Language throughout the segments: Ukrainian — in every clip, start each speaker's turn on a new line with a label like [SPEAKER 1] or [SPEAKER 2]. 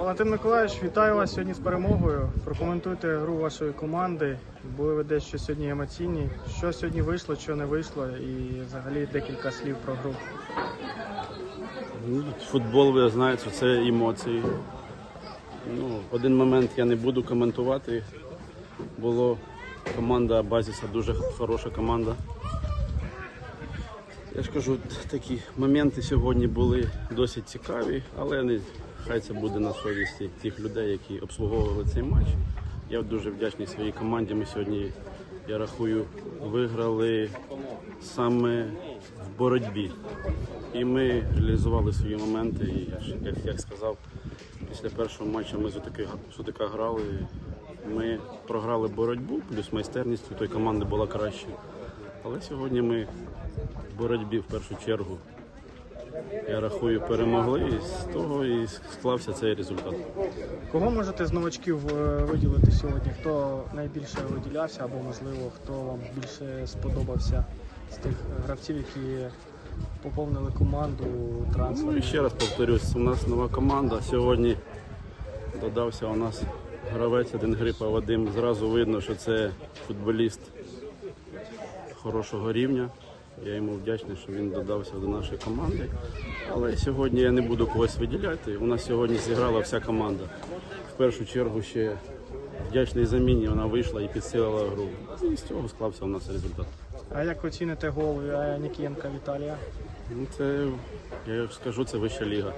[SPEAKER 1] Валентин Миколаївич, вітаю вас сьогодні з перемогою. Прокоментуйте гру вашої команди. Були ви дещо сьогодні емоційні. Що сьогодні вийшло, що не вийшло, і взагалі декілька слів про гру.
[SPEAKER 2] Ну, Футбол, ви знаєте, це емоції. Ну, один момент я не буду коментувати. Було команда Базіса дуже хороша команда. Я ж кажу, такі моменти сьогодні були досить цікаві, але не, хай це буде на совісті тих людей, які обслуговували цей матч. Я дуже вдячний своїй команді. Ми сьогодні, я рахую, виграли саме в боротьбі. І ми реалізували свої моменти. І як, як сказав, після першого матчу ми Отака грали. Ми програли боротьбу, плюс майстерність у тої команди була краще. Але сьогодні ми в боротьбі в першу чергу, я рахую, перемогли. І з того і склався цей результат.
[SPEAKER 1] Кого можете з новачків е, виділити сьогодні? Хто найбільше виділявся, або можливо хто вам більше сподобався з тих гравців, які поповнили команду
[SPEAKER 2] Ну і ще раз повторюсь, у нас нова команда. Сьогодні додався у нас гравець один грипа Вадим. Зразу видно, що це футболіст хорошого рівня. Я йому вдячний, що він додався до нашої команди. Але сьогодні я не буду когось виділяти. У нас сьогодні зіграла вся команда. В першу чергу ще вдячний заміні вона вийшла і підсилила гру. І з цього склався у нас результат.
[SPEAKER 1] А як оціните гол е, Нікієнка Віталія?
[SPEAKER 2] Ну, це, я скажу, це вища ліга.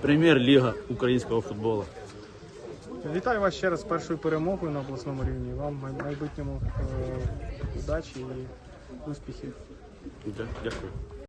[SPEAKER 2] Прем'єр-ліга українського футболу.
[SPEAKER 1] Вітаю вас ще раз з першою перемогою на обласному рівні. Вам в майбутньому е, удачі і успіхів.
[SPEAKER 2] Дя- Дякую.